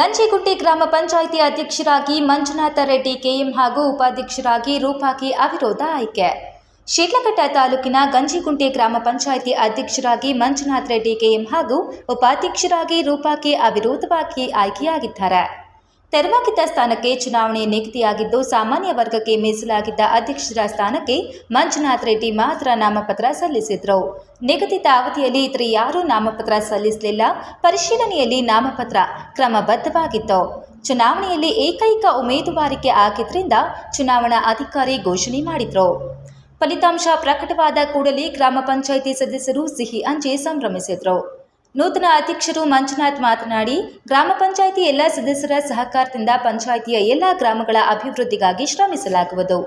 ಗಂಜಿಗುಂಟೆ ಗ್ರಾಮ ಪಂಚಾಯಿತಿ ಅಧ್ಯಕ್ಷರಾಗಿ ಮಂಜುನಾಥ ರೆಡ್ಡಿ ಕೆಎಂ ಹಾಗೂ ಉಪಾಧ್ಯಕ್ಷರಾಗಿ ರೂಪಾಕಿ ಅವಿರೋಧ ಆಯ್ಕೆ. ಶಿಡ್ಲಘಟ್ಟ ತಾಲೂಕಿನ ಗಂಜಿಗುಂಟೆ ಗ್ರಾಮ ಪಂಚಾಯಿತಿ ಅಧ್ಯಕ್ಷರಾಗಿ ಮಂಜುನಾಥ್ ರೆಡ್ಡಿ ಕೆಎಂ ಹಾಗೂ ಉಪಾಧ್ಯಕ್ಷರಾಗಿ ರೂಪಾಕಿ ಅವಿರೋಧವಾಗಿ ಆಯ್ಕೆಯಾಗಿದ್ದಾರೆ. ತೆರವಾಗಿದ್ದ ಸ್ಥಾನಕ್ಕೆ ಚುನಾವಣೆ ನಿಗದಿಯಾಗಿದ್ದು ಸಾಮಾನ್ಯ ವರ್ಗಕ್ಕೆ ಮೀಸಲಾಗಿದ್ದ ಅಧ್ಯಕ್ಷರ ಸ್ಥಾನಕ್ಕೆ ಮಂಜುನಾಥ್ ರೆಡ್ಡಿ ಮಾತ್ರ ನಾಮಪತ್ರ ಸಲ್ಲಿಸಿದ್ರು. ನಿಗದಿತ ಅವಧಿಯಲ್ಲಿ ಇತರೆ ಯಾರೂ ನಾಮಪತ್ರ ಸಲ್ಲಿಸಲಿಲ್ಲ. ಪರಿಶೀಲನೆಯಲ್ಲಿ ನಾಮಪತ್ರ ಕ್ರಮಬದ್ಧವಾಗಿತ್ತು. ಚುನಾವಣೆಯಲ್ಲಿ ಏಕೈಕ ಉಮೇದುವಾರಿಕೆ ಆಗಿದ್ದರಿಂದ ಚುನಾವಣಾ ಅಧಿಕಾರಿ ಘೋಷಣೆ ಮಾಡಿದ್ರು. ಫಲಿತಾಂಶ ಪ್ರಕಟವಾದ ಕೂಡಲೇ ಗ್ರಾಮ ಪಂಚಾಯಿತಿ ಸದಸ್ಯರು ಸಿಹಿ ಹಂಚಿ ಸಂಭ್ರಮಿಸಿದ್ರು. ನೂತನ ಅಧ್ಯಕ್ಷರು ಮಂಜುನಾಥ್ ಮಾತನಾಡಿ, ಗ್ರಾಮ ಪಂಚಾಯಿತಿ ಎಲ್ಲ ಸದಸ್ಯರ ಸಹಕಾರದಿಂದ ಪಂಚಾಯಿತಿಯ ಎಲ್ಲ ಗ್ರಾಮಗಳ ಅಭಿವೃದ್ಧಿಗಾಗಿ ಶ್ರಮಿಸಲಾಗುವುದು.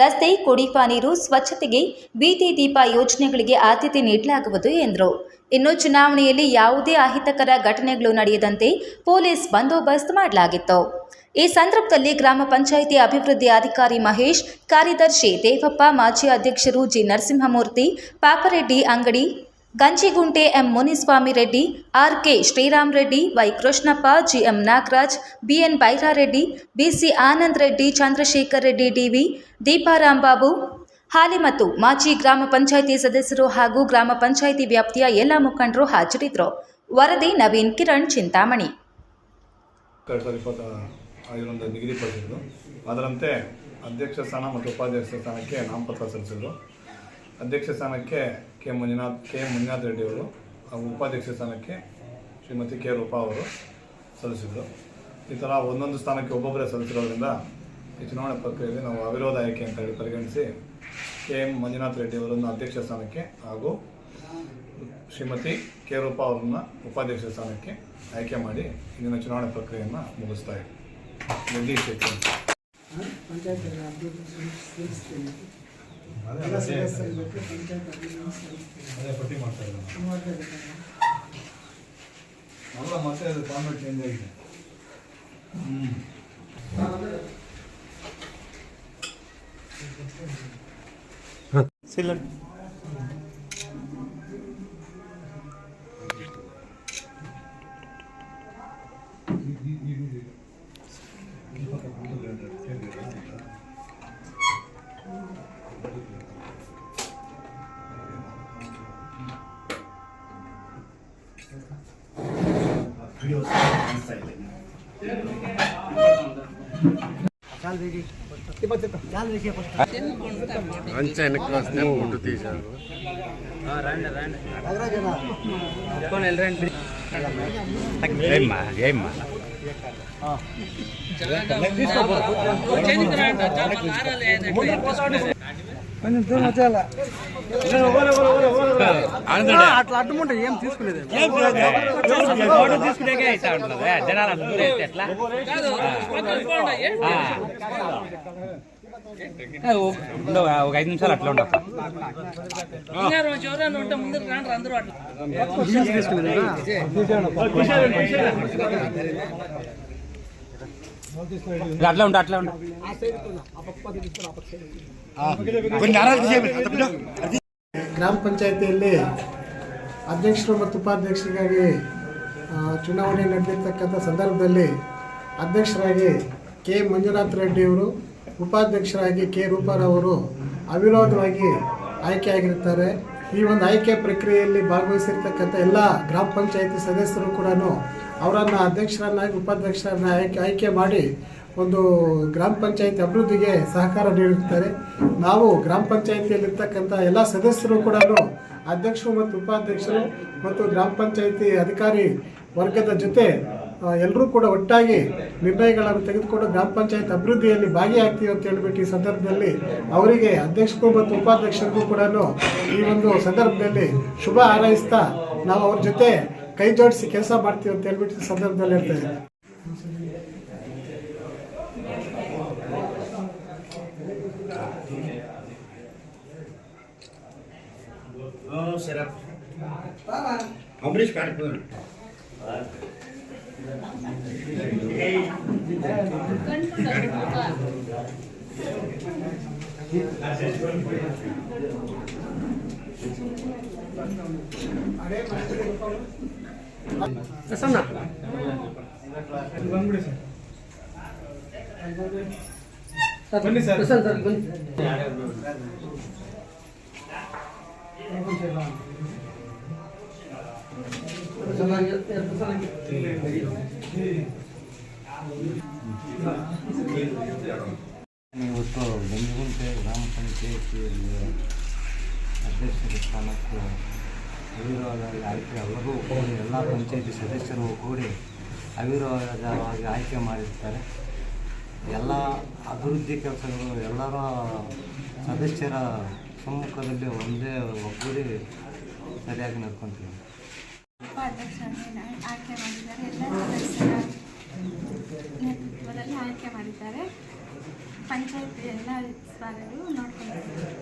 ರಸ್ತೆ, ಕುಡಿಯುವ ನೀರು, ಸ್ವಚ್ಛತೆಗೆ ಬೀದಿ ದೀಪ ಯೋಜನೆಗಳಿಗೆ ಆದ್ಯತೆ ನೀಡಲಾಗುವುದು ಎಂದರು. ಇನ್ನು ಚುನಾವಣೆಯಲ್ಲಿ ಯಾವುದೇ ಅಹಿತಕರ ಘಟನೆಗಳು ನಡೆಯದಂತೆ ಪೊಲೀಸ್ ಬಂದೋಬಸ್ತ್ ಮಾಡಲಾಗಿತ್ತು. ಈ ಸಂದರ್ಭದಲ್ಲಿ ಗ್ರಾಮ ಪಂಚಾಯಿತಿ ಅಭಿವೃದ್ಧಿ ಅಧಿಕಾರಿ ಮಹೇಶ್, ಕಾರ್ಯದರ್ಶಿ ದೇವಪ್ಪ, ಮಾಜಿ ಅಧ್ಯಕ್ಷರು G Narasimhamurthy, Papareddy Angadi Ganjigunte M Muniswamy Reddy R K Shriram Reddy, Y Krishnappa, GM Nagaraj, BN Byrareddy, BC Anand Reddy, Chandrashekar Reddy, DV Deeparam Babu, ಹಾಲಿ ಮತ್ತು ಮಾಜಿ ಗ್ರಾಮ ಪಂಚಾಯಿತಿ ಸದಸ್ಯರು ಹಾಗೂ ಗ್ರಾಮ ಪಂಚಾಯಿತಿ ವ್ಯಾಪ್ತಿಯ ಎಲ್ಲ ಮುಖಂಡರು ಹಾಜರಿದ್ದರು. ವರದಿ ನವೀನ್ ಕಿರಣ್, ಚಿಂತಾಮಣಿ. ಅದರಂತೆ ಅಧ್ಯಕ್ಷ ಸ್ಥಾನ ಮತ್ತು ಉಪಾಧ್ಯಕ್ಷ ಸ್ಥಾನಕ್ಕೆ ನಾಮಪತ್ರ ಸಲ್ಲಿಸಿದರು. ಅಧ್ಯಕ್ಷ ಸ್ಥಾನಕ್ಕೆ ಕೆ ಮಂಜುನಾಥ್ ಕೆ ಮಂಜುನಾಥ್ ರೆಡ್ಡಿ ಅವರು, ಹಾಗೂ ಉಪಾಧ್ಯಕ್ಷ ಸ್ಥಾನಕ್ಕೆ ಶ್ರೀಮತಿ ಕೆ ರೂಪಾ ಅವರು ಸಲ್ಲಿಸಿದರು. ಈ ಥರ ಒಂದೊಂದು ಸ್ಥಾನಕ್ಕೆ ಒಬ್ಬೊಬ್ಬರೇ ಸಲ್ಲಿಸಿರೋದ್ರಿಂದ ಈ ಚುನಾವಣೆ ಪ್ರಕ್ರಿಯೆಯಲ್ಲಿ ನಾವು ಅವಿರೋಧ ಆಯ್ಕೆ ಅಂತ ಹೇಳಿ ಪರಿಗಣಿಸಿ ಕೆ ಎಂ ಮಂಜುನಾಥ್ ರೆಡ್ಡಿ ಅವರನ್ನು ಅಧ್ಯಕ್ಷ ಸ್ಥಾನಕ್ಕೆ ಹಾಗೂ ಶ್ರೀಮತಿ ಕೆ ರೂಪಾ ಅವರನ್ನು ಉಪಾಧ್ಯಕ್ಷ ಸ್ಥಾನಕ್ಕೆ ಆಯ್ಕೆ ಮಾಡಿ ಇಂದಿನ ಚುನಾವಣೆ ಪ್ರಕ್ರಿಯೆಯನ್ನು ಮುಗಿಸ್ತಾ ಇದ್ದೀವಿ ಜಗದೀಶ್ ಶೆಟ್ಟಿ ಅಂತ. ಪಂಚಾಯತ್ ಅಭಿವೃದ್ಧಿ ಸಲ್ಲಿಸ್ತೇನೆ ಎಲ್ಲ ಸದಸ್ಯರಿಗೆ ಪಂಚಾಯತ್ ಅಭಿವೃದ್ಧಿ ಸಲ್ಲಿಸ್ತೇನೆ ಮೂವತ್ತೈದು ಜನ. ಅಲ್ಲ ಮತ್ತೆ ಅದು ಫಾರ್ಮೆಟ್ ಚೇಂಜ್ ಆಗಿದೆ అంచె వెనక్కి వస్తే ఫోటో తీశారు ఏమ్మా ఏమ్మా అట్లా అడ్డముంటే ఏం తీసుకోలేదు తీసుకునే జనాలు ఎట్లా ఒక ఐదు నిమిషాలు అట్లా ఉండవు అందరూ అట్లా ఉండు అట్లా ఉండు ಗ್ರಾಮ ಪಂಚಾಯತಿಯಲ್ಲಿ ಅಧ್ಯಕ್ಷರು ಮತ್ತು ಉಪಾಧ್ಯಕ್ಷರಿಗಾಗಿ ಆ, ಚುನಾವಣೆ ನಡೆದಿರ್ತಕ್ಕಂಥ ಸಂದರ್ಭದಲ್ಲಿ ಅಧ್ಯಕ್ಷರಾಗಿ ಕೆ ಮಂಜುನಾಥ್ ರೆಡ್ಡಿಯವರು ಉಪಾಧ್ಯಕ್ಷರಾಗಿ ಕೆ ರೂಪಾರವರು ಅವಿರೋಧವಾಗಿ ಆಯ್ಕೆಯಾಗಿರ್ತಾರೆ ಈ ಒಂದು ಆಯ್ಕೆ ಪ್ರಕ್ರಿಯೆಯಲ್ಲಿ ಭಾಗವಹಿಸಿರ್ತಕ್ಕಂಥ ಎಲ್ಲ ಗ್ರಾಮ ಪಂಚಾಯತಿ ಸದಸ್ಯರು ಕೂಡ ಅವರನ್ನು ಅಧ್ಯಕ್ಷರನ್ನಾಗಿ ಉಪಾಧ್ಯಕ್ಷರನ್ನ ಆಯ್ಕೆ ಆಯ್ಕೆ ಮಾಡಿ ಒಂದು ಗ್ರಾಮ ಪಂಚಾಯತಿ ಅಭಿವೃದ್ಧಿಗೆ ಸಹಕಾರ ನೀಡುತ್ತಾರೆ. ನಾವು ಗ್ರಾಮ ಪಂಚಾಯತಿಯಲ್ಲಿರ್ತಕ್ಕಂಥ ಎಲ್ಲ ಸದಸ್ಯರು ಕೂಡ ಅಧ್ಯಕ್ಷರು ಮತ್ತು ಉಪಾಧ್ಯಕ್ಷರು ಮತ್ತು ಗ್ರಾಮ ಪಂಚಾಯತಿ ಅಧಿಕಾರಿ ವರ್ಗದ ಜೊತೆ ಎಲ್ಲರೂ ಕೂಡ ಒಟ್ಟಾಗಿ ನಿರ್ಣಯಗಳನ್ನು ತೆಗೆದುಕೊಂಡು ಗ್ರಾಮ ಪಂಚಾಯತ್ ಅಭಿವೃದ್ಧಿಯಲ್ಲಿ ಭಾಗಿಯಾಗ್ತೀವಿ ಅಂತ ಹೇಳ್ಬಿಟ್ಟು ಈ ಸಂದರ್ಭದಲ್ಲಿ ಅವರಿಗೆ ಅಧ್ಯಕ್ಷರು ಮತ್ತು ಉಪಾಧ್ಯಕ್ಷರಿಗೂ ಕೂಡ ಈ ಒಂದು ಸಂದರ್ಭದಲ್ಲಿ ಶುಭ ಹಾರೈಸ್ತಾ ನಾವು ಅವ್ರ ಜೊತೆ ಕೈ ಜೋಡಿಸಿ ಕೆಲಸ ಮಾಡ್ತೀವಿ ಅಂತ ಹೇಳ್ಬಿಟ್ಟು ಈ ಸಂದರ್ಭದಲ್ಲಿ ಅಂಬರೀಶ್ ಅಂಬರೀಷ್ ಕಾಡ್ಬೋದು ಬನ್ನಿ ಸರ್ ಇವತ್ತು ಗಂಜಗುಂಟೆ ಗ್ರಾಮ ಪಂಚಾಯಿತಿಯಲ್ಲಿ ಅಧ್ಯಕ್ಷರ ಸ್ಥಾನಕ್ಕೆ ಅವಿರೋಧವಾಗಿ ಆಯ್ಕೆ ಎಲ್ಲರೂ ಕೂಡಿ, ಎಲ್ಲ ಪಂಚಾಯಿತಿ ಸದಸ್ಯರು ಕೂಡಿ ಅವಿರೋಧವಾಗಿ ಆಯ್ಕೆ ಮಾಡಿರ್ತಾರೆ. ಎಲ್ಲ ಅಭಿವೃದ್ಧಿ ಕೆಲಸಗಳು ಎಲ್ಲರ ಸದಸ್ಯರ ಸಮ್ಮುಖದಲ್ಲಿ ಒಂದೇ ಒಗ್ಗೂಡಿ ಸರಿಯಾಗಿ ನಡ್ಕೊತೀವಿ ಉಪಾಧ್ಯಕ್ಷರನ್ನು ಆಯ್ಕೆ ಮಾಡಿದ್ದಾರೆ. ಆಯ್ಕೆ ಮಾಡಿದ್ದಾರೆ ಪಂಚಾಯತ್ ಎಲ್ಲ ವಿಭಾಗಗಳು ನೋಡ್ಕೊಂಡಿದ್ದಾರೆ.